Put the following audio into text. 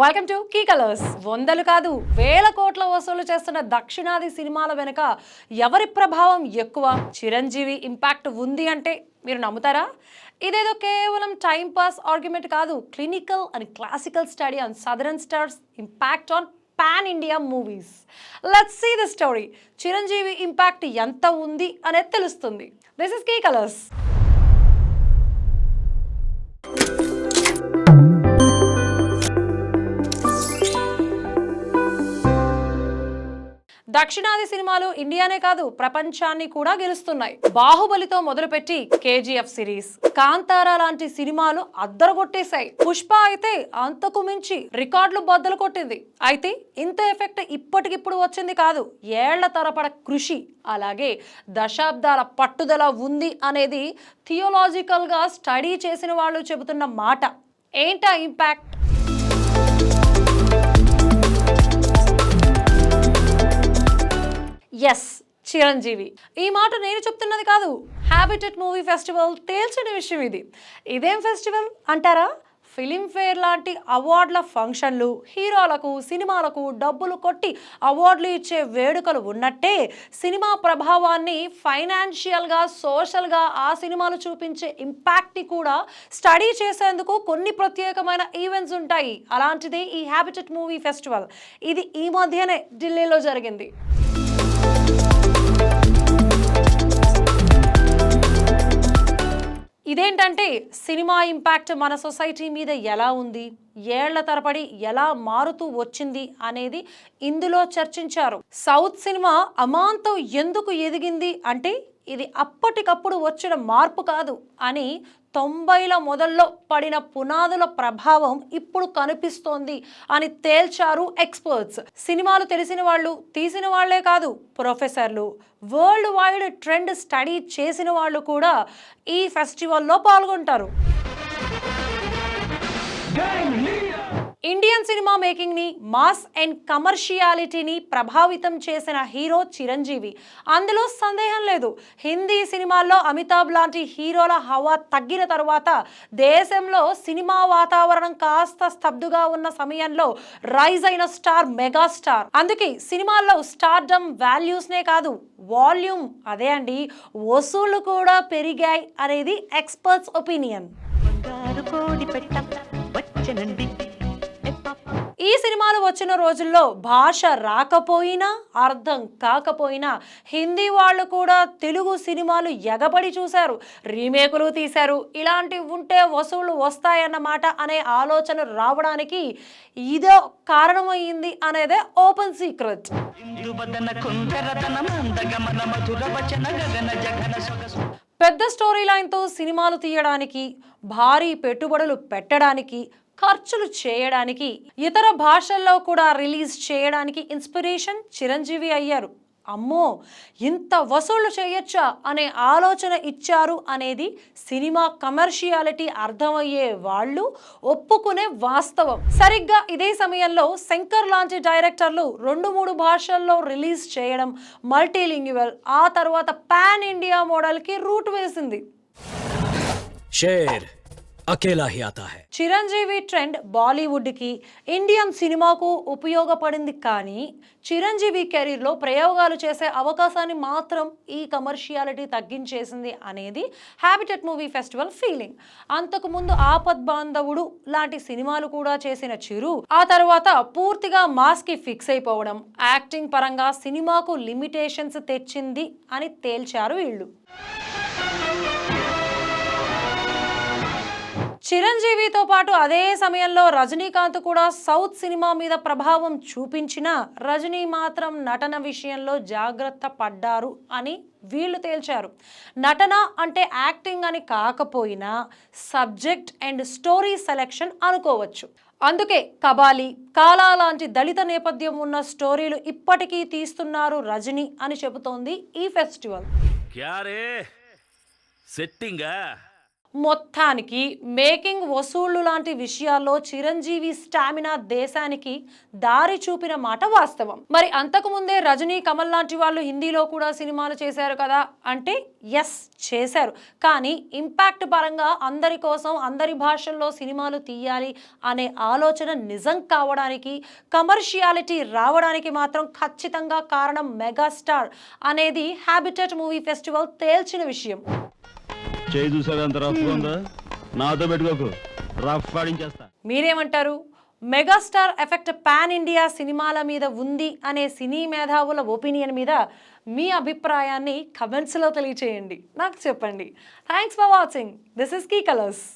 Welcome to key colours వందలు కాదు వేల కోట్ల వసూలు చేస్తున్న దక్షిణాది సినిమాల వెనుక ఎవరి ప్రభావం ఎక్కువ? చిరంజీవి ఇంపాక్ట్ ఉంది అంటే మీరు నమ్ముతారా? ఇదేదో కేవలం టైం పాస్ ఆర్గ్యుమెంట్ కాదు clinical and classical study on southern stars impact on pan India movies let's see the story Chiranjeevi impact ఎంత ఉంది అనేది తెలుస్తుంది. దిస్ ఇస్ కీ కలర్స్ దక్షిణాది సినిమాలు ఇండియానే కాదు ప్రపంచాన్ని కూడా గెలుస్తున్నాయి. బాహుబలితో మొదలుపెట్టి కేజీఎఫ్ సిరీస్. కాంతారా లాంటి సినిమాలు అద్దరగొట్టేశాయి. పుష్ప అయితే అంతకు మించి రికార్డులు బద్దలు కొట్టింది. అయితే ఇంత ఎఫెక్ట్ ఇప్పటికిప్పుడు వచ్చింది కాదు ఏళ్ళ తరపడ కృషి. అలాగే దశాబ్దాల పట్టుదల ఉంది అనేది థియోలాజికల్గా స్టడీ చేసిన వాళ్ళు చెబుతున్న మాట. ఏంటా ఇంపాక్ట్? ఎస్ చిరంజీవి. ఈ మాట నేను చెప్తున్నది కాదు. హ్యాబిటెట్ మూవీ ఫెస్టివల్ తేల్చిన విషయం ఇది. ఇదేం ఫెస్టివల్ అంటారా? ఫిలింఫేర్ లాంటి అవార్డుల ఫంక్షన్లు హీరోలకు సినిమాలకు డబ్బులు కొట్టి అవార్డులు ఇచ్చే వేడుకలు ఉన్నట్టే సినిమా ప్రభావాన్ని ఫైనాన్షియల్గా సోషల్గా ఆ సినిమాలు చూపించే ఇంపాక్ట్ని కూడా స్టడీ చేసేందుకు కొన్ని ప్రత్యేకమైన ఈవెంట్స్ ఉంటాయి. అలాంటిదే ఈ హ్యాబిటెట్ మూవీ ఫెస్టివల్ ఇది ఈ మధ్యనే ఢిల్లీలో జరిగింది. ఇదేంటంటే సినిమా ఇంపాక్ట్ మన సొసైటీ మీద ఎలా ఉంది? ఏళ్ళ తరబడి ఎలా మారుతూ వచ్చింది అనేది ఇందులో చర్చించారు. సౌత్ సినిమా అమాంతం ఎందుకు ఎదిగింది అంటే ఇది అప్పటికప్పుడు వచ్చిన మార్పు కాదు అని తొంభైల మొదల్లో పడిన పునాదుల ప్రభావం ఇప్పుడు కనిపిస్తోంది అని తేల్చారు ఎక్స్పర్ట్స్. సినిమాలు తెలిసిన వాళ్ళు తీసిన వాళ్ళే కాదు ప్రొఫెసర్లు. వరల్డ్ వైడ్ ట్రెండ్ స్టడీ చేసిన వాళ్ళు కూడా ఈ ఫెస్టివల్లో పాల్గొంటారు. ఇండియన్ సినిమా మేకింగ్ని మాస్ అండ్ కమర్షియాలిటీని ప్రభావితం చేసిన హీరో చిరంజీవి. అందులో సందేహం లేదు. హిందీ సినిమాల్లో అమితాబ్ లాంటి హీరోల హవా తగ్గిన తరువాత దేశంలో సినిమా వాతావరణం కాస్త స్తబ్దుగా ఉన్న సమయంలో రైజ్ అయిన స్టార్ మెగాస్టార్. అందుకే సినిమాల్లో స్టార్డమ్ వాల్యూస్ నే కాదు వాల్యూమ్ అదే అండి వసూళ్ళు కూడా పెరిగాయి అనేది ఎక్స్పర్ట్స్ ఒపీనియన్. వచ్చనండి ఈ సినిమాలు వచ్చిన రోజుల్లో భాష రాకపోయినా అర్థం కాకపోయినా హిందీ వాళ్ళు కూడా తెలుగు సినిమాలు ఎగబడి చూశారు రీమేకులు తీశారు. ఇలాంటివి ఉంటే వసూళ్ళు వస్తాయన్నమాట అనే ఆలోచన రావడానికి ఇదో కారణమైంది అనేదే ఓపెన్ సీక్రెట్. పెద్ద స్టోరీ లైన్తో సినిమాలు తీయడానికి భారీ పెట్టుబడులు పెట్టడానికి ఖర్చులు చేయడానికి ఇతర భాషల్లో కూడా రిలీజ్ చేయడానికి ఇన్స్పిరేషన్ చిరంజీవి అయ్యారు. అమ్మో ఇంత వసూళ్ళు చేయొచ్చా అనే ఆలోచన ఇచ్చారు అనేది సినిమా కమర్షియాలిటీ అర్థమయ్యే వాళ్ళు ఒప్పుకునే వాస్తవం. సరిగ్గా ఇదే సమయంలో శంకర్ లాంటి డైరెక్టర్లు రెండు మూడు భాషల్లో రిలీజ్ చేయడం మల్టీలింగ్యువల్ ఆ తర్వాత పాన్ ఇండియా మోడల్కి రూట్ వేసింది. షేర్. అకేలా హి ఆతా హై చిరంజీవి ట్రెండ్ బాలీవుడ్కి ఇండియన్ సినిమాకు ఉపయోగపడింది కానీ చిరంజీవి కెరీర్లో ప్రయోగాలు చేసే అవకాశాన్ని మాత్రం ఈ కమర్షియాలిటీ తగ్గించేసింది అనేది హ్యాబిటెట్ మూవీ ఫెస్టివల్ ఫీలింగ్. అంతకుముందు ఆపద్ బాంధవుడు లాంటి సినిమాలు కూడా చేసిన చిరు ఆ తర్వాత పూర్తిగా మాస్కి ఫిక్స్ అయిపోవడం యాక్టింగ్ పరంగా సినిమాకు లిమిటేషన్స్ తెచ్చింది అని తేల్చారు వీళ్ళు. చిరంజీవితో పాటు అదే సమయంలో రజనీకాంత్ కూడా సౌత్ సినిమా మీద ప్రభావం చూపించిన రజనీ మాత్రం నటన విషయంలో జాగ్రత్త పడ్డారు అని వీళ్ళు తేల్చారు. నటన అంటే యాక్టింగ్ అని కాకపోయినా సబ్జెక్ట్ అండ్ స్టోరీ సెలెక్షన్ అనుకోవచ్చు. అందుకే కబాలి కాలా లాంటి దళిత నేపథ్యం ఉన్న స్టోరీలు ఇప్పటికీ తీస్తున్నారు రజనీ అని చెబుతోంది ఈ ఫెస్టివల్. సెట్టింగా? మొత్తానికి మేకింగ్ వసూళ్ళు లాంటి విషయాల్లో చిరంజీవి స్టామినా దేశానికి దారి చూపిన మాట వాస్తవం. మరి అంతకు ముందే రజనీ కమల్ లాంటి వాళ్ళు హిందీలో కూడా సినిమాలు చేశారు కదా? అంటే ఎస్ చేశారు. కానీ ఇంపాక్ట్ పరంగా అందరి కోసం అందరి భాషల్లో సినిమాలు తీయాలి అనే ఆలోచన నిజం కావడానికి కమర్షియాలిటీ రావడానికి మాత్రం ఖచ్చితంగా కారణం మెగాస్టార్ అనేది హ్యాబిటెట్ మూవీ ఫెస్టివల్ తేల్చిన విషయం. చేయి చూసావు? అంత రఫ్ ఉందా? నాతో పెట్టుకోకు. రఫ్ ఆడించేస్తా. మీరేమంటారు? మెగాస్టార్ ఎఫెక్ట్ పాన్ ఇండియా సినిమాల మీద ఉంది అనే సినీ మేధావుల ఒపీనియన్ మీద మీ అభిప్రాయాన్ని కమెంట్స్లో తెలియచేయండి. నాకు చెప్పండి. Thanks for watching this is key colours